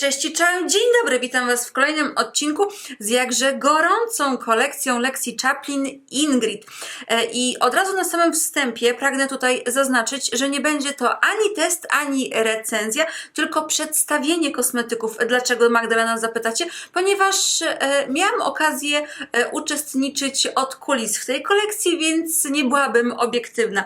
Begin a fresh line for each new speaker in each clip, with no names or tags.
Cześć i cześć, dzień dobry, witam Was w kolejnym odcinku z jakże gorącą kolekcją Lexi Chaplin Ingrid. E, I od razu na samym wstępie pragnę tutaj zaznaczyć, że nie będzie to ani test, ani recenzja, tylko przedstawienie kosmetyków. Dlaczego Magdalena zapytacie? Ponieważ e, miałam okazję e, uczestniczyć od kulis w tej kolekcji, więc nie byłabym obiektywna.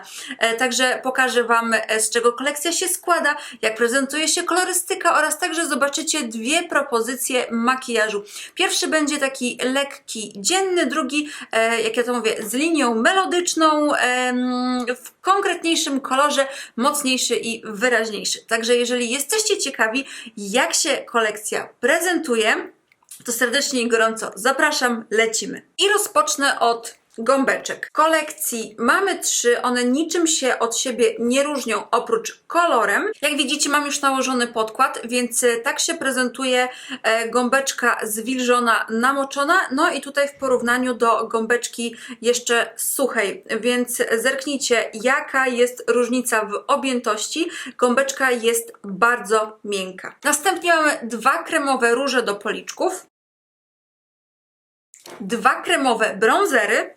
Także pokażę Wam, z czego kolekcja się składa, jak prezentuje się kolorystyka oraz także zobaczycie dwie propozycje makijażu. Pierwszy będzie taki lekki, dzienny, drugi, e, jak ja to mówię, z linią melodyczną, w konkretniejszym kolorze, mocniejszy i wyraźniejszy. Także jeżeli jesteście ciekawi, jak się kolekcja prezentuje, to serdecznie i gorąco zapraszam, lecimy. I rozpocznę od gąbeczek. Kolekcji mamy trzy, one niczym się od siebie nie różnią oprócz kolorem. Jak widzicie mam już nałożony podkład, więc e, tak się prezentuje e, gąbeczka zwilżona, namoczona, no i tutaj w porównaniu do gąbeczki jeszcze suchej, więc zerknijcie jaka jest różnica w objętości. Gąbeczka jest bardzo miękka. Następnie mamy dwa kremowe róże do policzków, dwa kremowe brązery,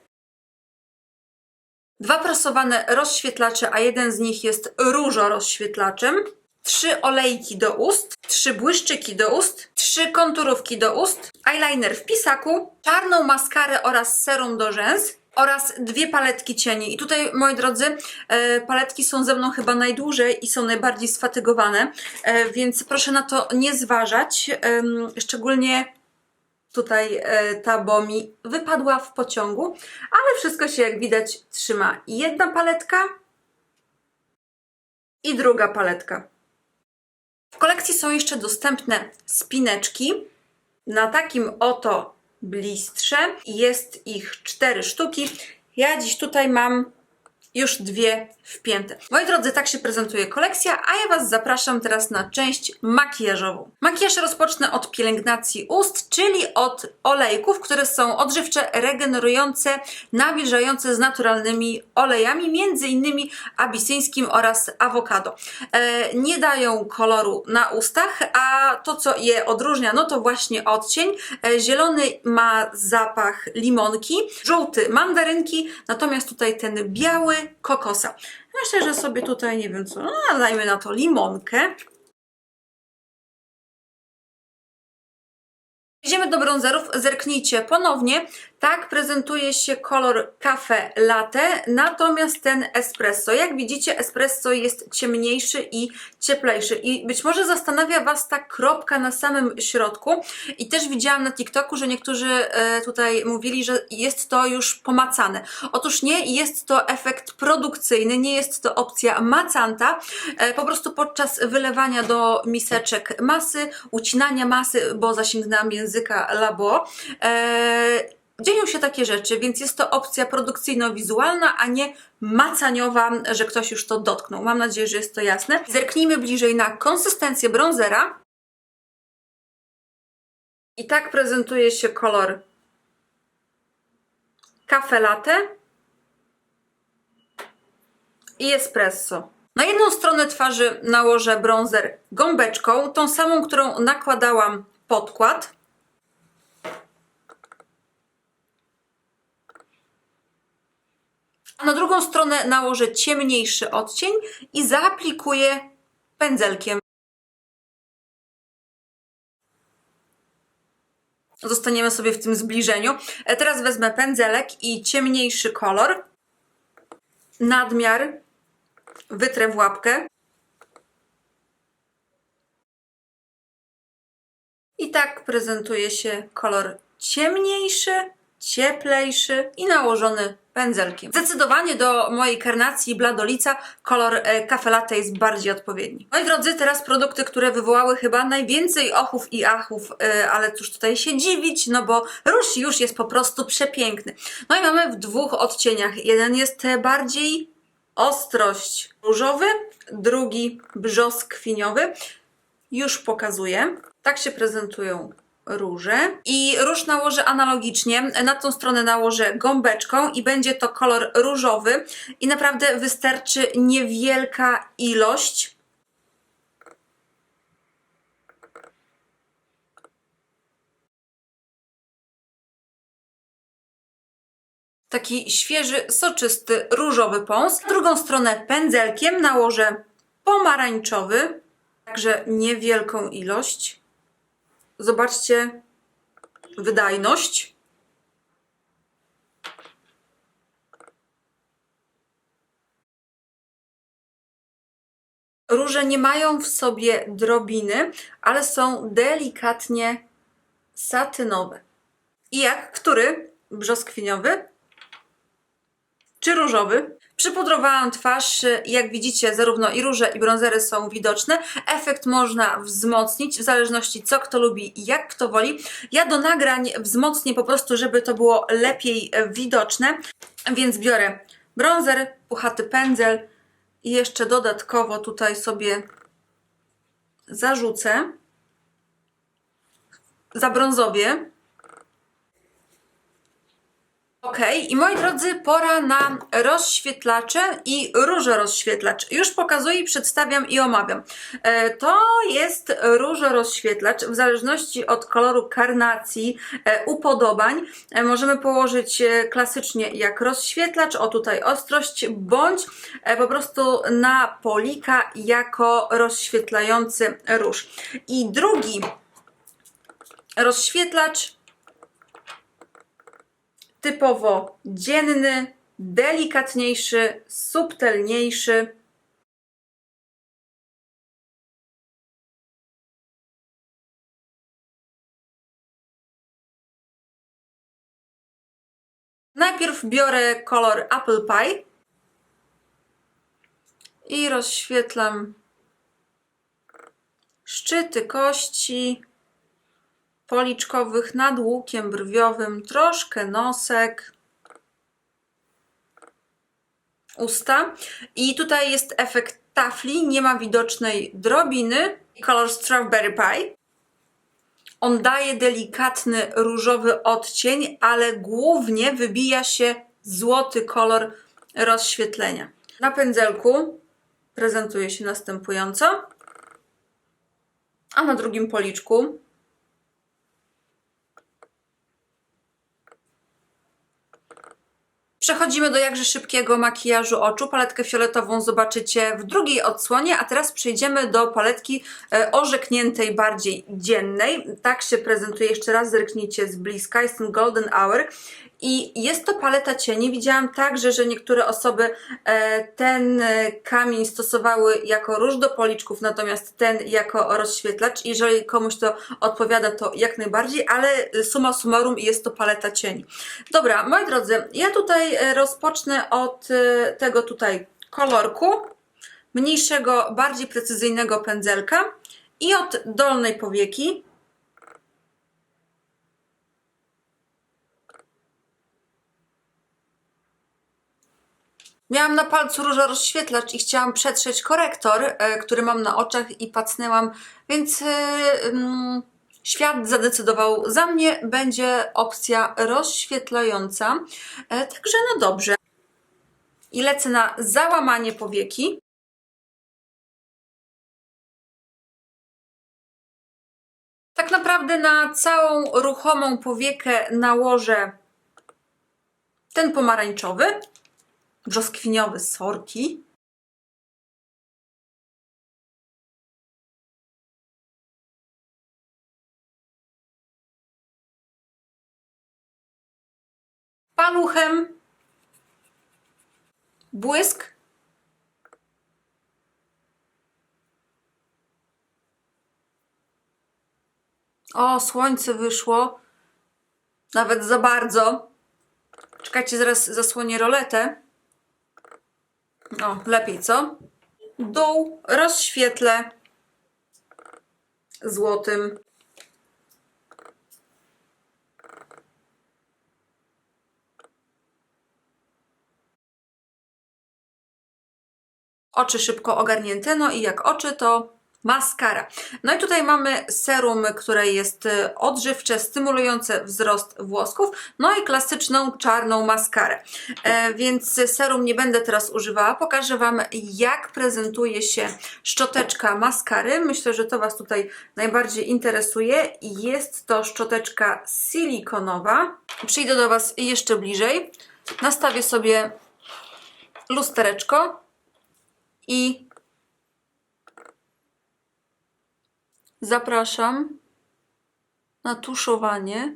dwa prasowane rozświetlacze, a jeden z nich jest różo rozświetlaczem, trzy olejki do ust, trzy błyszczyki do ust, trzy konturówki do ust, eyeliner w pisaku, czarną maskarę oraz serum do rzęs, oraz dwie paletki cieni. I tutaj, moi drodzy, e, paletki są ze mną chyba najdłużej i są najbardziej sfatygowane, e, więc proszę na to nie zważać. Szczególnie tutaj e, ta, bo mi wypadła w pociągu, ale wszystko się jak widać trzyma. Jedna paletka i druga paletka. W kolekcji są jeszcze dostępne spineczki na takim oto blistrze. Jest ich cztery sztuki. Ja dziś tutaj mam już dwie wpięte. Moi drodzy, tak się prezentuje kolekcja, a ja Was zapraszam teraz na część makijażową. Makijaż rozpocznę od pielęgnacji ust, czyli od olejków, które są odżywcze, regenerujące, nawilżające z naturalnymi olejami, między innymi abisyńskim oraz awokado. E, nie dają koloru na ustach, a to co je odróżnia, no to właśnie odcień. E, zielony ma zapach limonki, żółty mandarynki, natomiast tutaj ten biały kokosa. Myślę, że sobie tutaj, nie wiem co, no, dajmy na to limonkę. Idziemy do bronzerów, zerknijcie ponownie. Tak prezentuje się kolor kafe latte, natomiast ten espresso. Jak widzicie, espresso jest ciemniejszy i cieplejszy. I być może zastanawia Was ta kropka na samym środku. I też widziałam na TikToku, że niektórzy e, tutaj mówili, że jest to już pomacane. Otóż nie, jest to efekt produkcyjny, nie jest to opcja macanta. E, po prostu podczas wylewania do miseczek masy, ucinania masy, bo zasięgnęłam języka labo, e, dzieją się takie rzeczy, więc jest to opcja produkcyjno-wizualna, a nie macaniowa, że ktoś już to dotknął. Mam nadzieję, że jest to jasne. Zerknijmy bliżej na konsystencję bronzera. I tak prezentuje się kolor kafe latte i espresso. Na jedną stronę twarzy nałożę bronzer gąbeczką, tą samą, którą nakładałam podkład. A na drugą stronę nałożę ciemniejszy odcień i zaaplikuję pędzelkiem. Zostaniemy sobie w tym zbliżeniu. E, Teraz wezmę pędzelek i ciemniejszy kolor. Nadmiar wytrę w łapkę. I tak prezentuje się kolor ciemniejszy, cieplejszy i nałożony pędzelkiem. Zdecydowanie do mojej karnacji Bladolica kolor e, kafe jest bardziej odpowiedni. Moi drodzy, teraz produkty, które wywołały chyba najwięcej ochów i achów, e, ale cóż tutaj się dziwić, no bo róż już jest po prostu przepiękny. No i mamy w dwóch odcieniach. Jeden jest bardziej ostrość różowy, drugi brzoskwiniowy. Już pokazuję. Tak się prezentują róże i róż nałożę analogicznie, na tą stronę nałożę gąbeczką i będzie to kolor różowy i naprawdę wystarczy niewielka ilość taki świeży, soczysty, różowy pąs. Na drugą stronę pędzelkiem nałożę pomarańczowy, także niewielką ilość. Zobaczcie wydajność. Róże nie mają w sobie drobiny, ale są delikatnie satynowe. I jak? Który? Brzoskwiniowy? Czy różowy? Przypudrowałam twarz, jak widzicie, zarówno i róże, i brązery są widoczne. Efekt można wzmocnić w zależności co kto lubi i jak kto woli. Ja do nagrań wzmocnię po prostu, żeby to było lepiej widoczne, więc biorę brązer, puchaty pędzel i jeszcze dodatkowo tutaj sobie zarzucę, zabrązowię. Ok, i moi drodzy, pora na rozświetlacze i różorozświetlacz. Już pokazuję, przedstawiam i omawiam. E, To jest różorozświetlacz. W zależności od koloru karnacji, e, upodobań, e, możemy położyć klasycznie jak rozświetlacz, o tutaj ostrość, bądź po prostu na polika jako rozświetlający róż. I drugi rozświetlacz typowo dzienny, delikatniejszy, subtelniejszy. Najpierw biorę kolor Apple Pie i rozświetlam szczyty kości policzkowych nad łukiem brwiowym, troszkę nosek, usta. I tutaj jest efekt tafli, nie ma widocznej drobiny. Kolor Strawberry Pie. On daje delikatny różowy odcień, ale głównie wybija się złoty kolor rozświetlenia. Na pędzelku prezentuje się następująco, a na drugim policzku Przechodzimy do jakże szybkiego makijażu oczu. Paletkę fioletową zobaczycie w drugiej odsłonie, a teraz przejdziemy do paletki e, orzekniętej bardziej dziennej. Tak się prezentuje, jeszcze raz zerknijcie z bliska, jest ten Golden Hour. I jest to paleta cieni. Widziałam także, że niektóre osoby e, ten e, kamień stosowały jako róż do policzków, natomiast ten jako rozświetlacz. Jeżeli komuś to odpowiada, to jak najbardziej, ale summa summarum jest to paleta cieni. Dobra, moi drodzy, ja tutaj e, rozpocznę od tego tutaj kolorku, mniejszego, bardziej precyzyjnego pędzelka i od dolnej powieki. Miałam na palcu róża rozświetlacz i chciałam przetrzeć korektor, e, który mam na oczach i pacnęłam, więc e, mm, świat zadecydował za mnie. Będzie opcja rozświetlająca, e, także no dobrze. I lecę na załamanie powieki. Tak naprawdę na całą ruchomą powiekę nałożę ten pomarańczowy brzoskwiniowy sorki. Paluchem. Błysk. O, słońce wyszło. Nawet za bardzo. Czekajcie, zaraz zasłonię roletę. O, lepiej, co? Dół rozświetlę złotym. Oczy szybko ogarnięte, no i jak oczy, to maskara. No i tutaj mamy serum, które jest y, odżywcze, stymulujące wzrost włosków, no i klasyczną czarną maskarę. E, więc serum nie będę teraz używała, pokażę Wam jak prezentuje się szczoteczka maskary. Myślę, że to Was tutaj najbardziej interesuje. Jest to szczoteczka silikonowa. Przyjdę do Was jeszcze bliżej. nastawię sobie lustereczko i zapraszam na tuszowanie.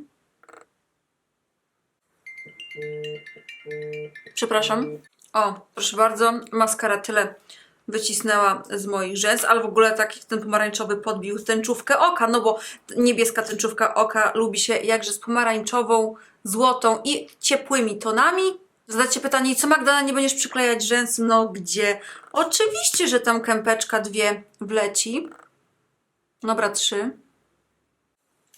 Przepraszam. O, proszę bardzo, maskara tyle wycisnęła z moich rzęs, ale w ogóle tak jak ten pomarańczowy podbił tęczówkę oka, no bo niebieska tęczówka oka lubi się jakże z pomarańczową, złotą i ciepłymi tonami. Zadacie pytanie, co Magdalena, nie będziesz przyklejać rzęs? No gdzie? Oczywiście, że tam kępeczka dwie wleci. Dobra, trzy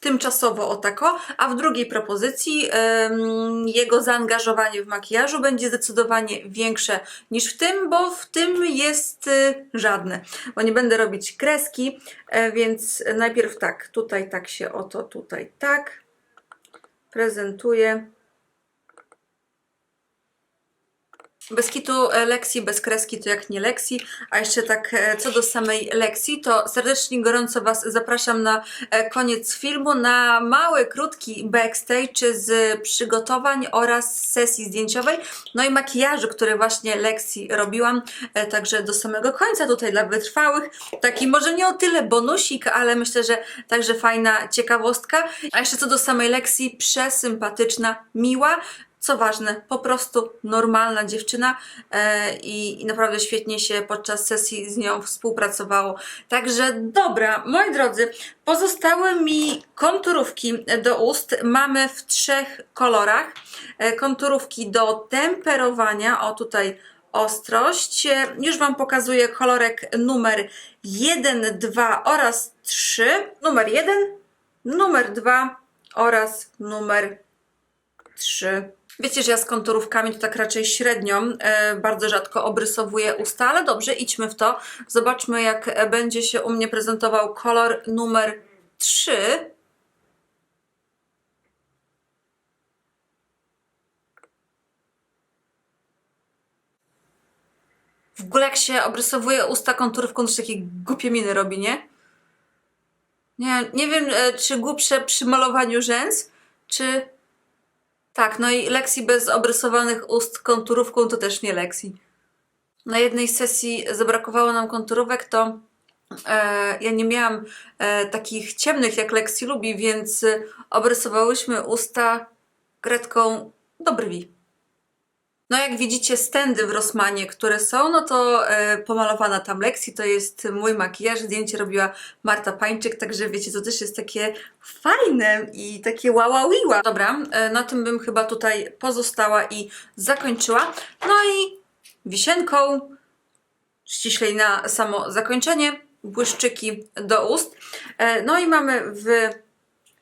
tymczasowo o tako, a w drugiej propozycji em, jego zaangażowanie w makijażu będzie zdecydowanie większe niż w tym, bo w tym jest y, żadne, bo nie będę robić kreski, e, więc najpierw tak, tutaj tak się oto, tutaj tak prezentuję. Bez kitu e, lekcji, bez kreski to jak nie lekcji, a jeszcze tak e, co do samej lekcji, to serdecznie gorąco Was zapraszam na e, koniec filmu, na mały, krótki backstage z przygotowań oraz sesji zdjęciowej, no i makijażu, który właśnie lekcji robiłam, także do samego końca tutaj dla wytrwałych, taki może nie o tyle bonusik, ale myślę, że także fajna ciekawostka, a jeszcze co do samej lekcji, przesympatyczna, miła, co ważne, po prostu normalna dziewczyna e, i, naprawdę świetnie się podczas sesji z nią współpracowało. Także dobra, moi drodzy, pozostały mi konturówki do ust. Mamy w trzech kolorach. E, konturówki do temperowania, o tutaj ostrość. E, Już Wam pokazuję kolorek numer 1, 2 oraz 3. Numer 1, numer 2 oraz numer 3. Wiecie, że ja z konturówkami to tak raczej średnio, e, bardzo rzadko obrysowuję usta, ale dobrze, idźmy w to. Zobaczmy, jak e, będzie się u mnie prezentował kolor numer 3. W ogóle jak się obrysowuje usta konturówką, to się takie głupie miny robi, nie? Nie, nie wiem, e, czy głupsze przy malowaniu rzęs, czy tak, no i lekcji bez obrysowanych ust konturówką to też nie lekcji. Na jednej sesji zabrakowało nam konturówek, to e, ja nie miałam e, takich ciemnych jak Lexi lubi, więc obrysowałyśmy usta kredką do brwi. No jak widzicie stędy w Rossmanie, które są, no to e, pomalowana tam Lexi, to jest mój makijaż, zdjęcie robiła Marta Pańczyk, także wiecie, to też jest takie fajne i takie łaławiła. Dobra, e, na tym bym chyba tutaj pozostała i zakończyła. No i wisienką, ściślej na samo zakończenie, błyszczyki do ust. E, no i mamy w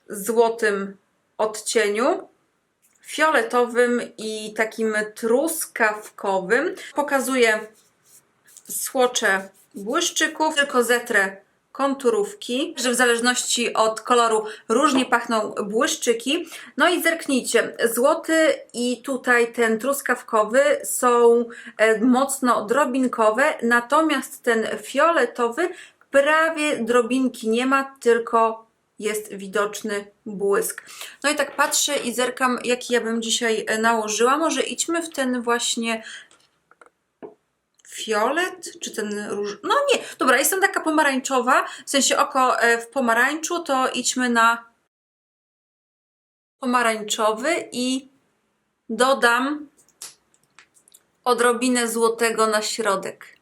złotym odcieniu fioletowym i takim truskawkowym. Pokazuję słocze błyszczyków, tylko zetrę konturówki, że w zależności od koloru różnie pachną błyszczyki. No i zerknijcie, złoty i tutaj ten truskawkowy są e, mocno drobinkowe, natomiast ten fioletowy prawie drobinki nie ma, tylko jest widoczny błysk. No i tak patrzę i zerkam, jaki ja bym dzisiaj e, nałożyła. Może idźmy w ten właśnie fiolet, czy ten róż... No nie, dobra, jestem taka pomarańczowa, w sensie oko e, w pomarańczu, to idźmy na pomarańczowy i dodam odrobinę złotego na środek.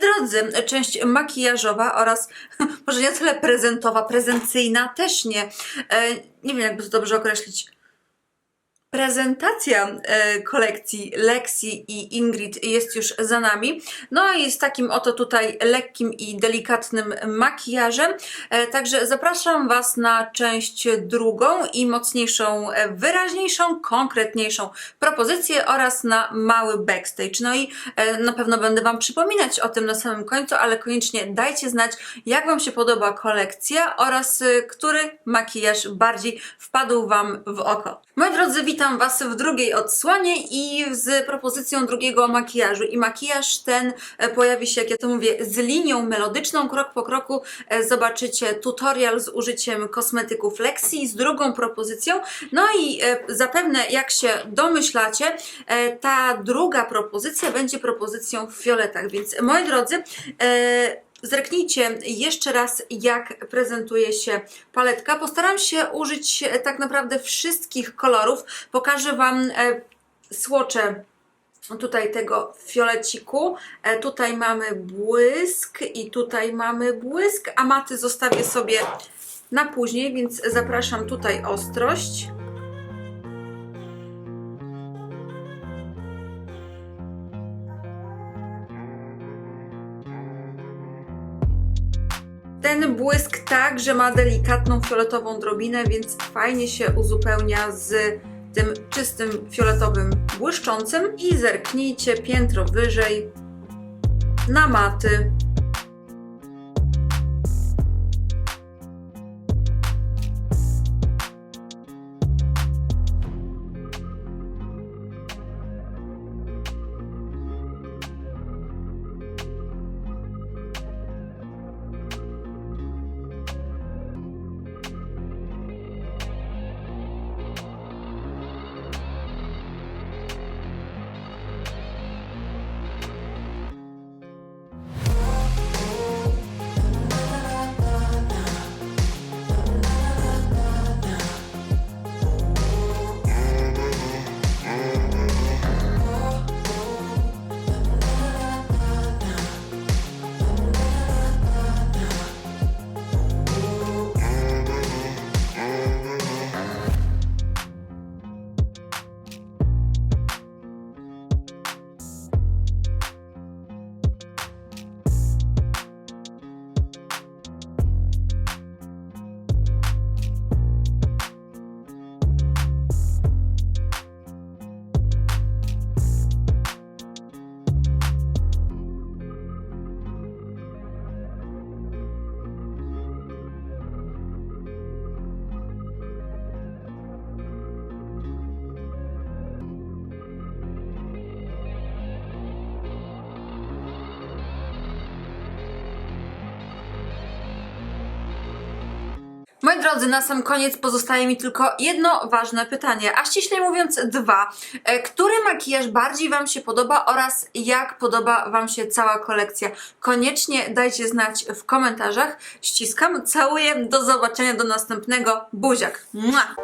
Drodzy, część makijażowa oraz może nie tyle prezentowa, prezencyjna też nie. E, nie wiem, jakby to dobrze określić. Prezentacja e, kolekcji Lexi i Ingrid jest już za nami. No i z takim oto tutaj lekkim i delikatnym makijażem. E, także zapraszam Was na część drugą i mocniejszą, e, wyraźniejszą, konkretniejszą propozycję oraz na mały backstage. No i na pewno będę Wam przypominać o tym na samym końcu, ale koniecznie dajcie znać, jak Wam się podoba kolekcja oraz który makijaż bardziej wpadł Wam w oko. Moi drodzy, witam Was w drugiej odsłonie i z propozycją drugiego makijażu. I makijaż ten e, pojawi się, jak ja to mówię, z linią melodyczną. Krok po kroku e, zobaczycie tutorial z użyciem kosmetyków Lexi z drugą propozycją. No i e, zapewne, jak się domyślacie, ta druga propozycja będzie propozycją w fioletach. Więc moi drodzy, Zerknijcie jeszcze raz, jak prezentuje się paletka. Postaram się użyć e, tak naprawdę wszystkich kolorów. Pokażę Wam e, słocze tutaj tego fioleciku. E, tutaj mamy błysk i tutaj mamy błysk, a maty zostawię sobie na później, więc zapraszam tutaj ostrość. Błysk także ma delikatną fioletową drobinę, więc fajnie się uzupełnia z tym czystym fioletowym błyszczącym. I zerknijcie piętro wyżej na maty. Moi drodzy, na sam koniec pozostaje mi tylko jedno ważne pytanie, a ściślej mówiąc dwa. E, Który makijaż bardziej Wam się podoba oraz jak podoba Wam się cała kolekcja? Koniecznie dajcie znać w komentarzach. Ściskam, całuję, do zobaczenia, do następnego. Buziak! Mua!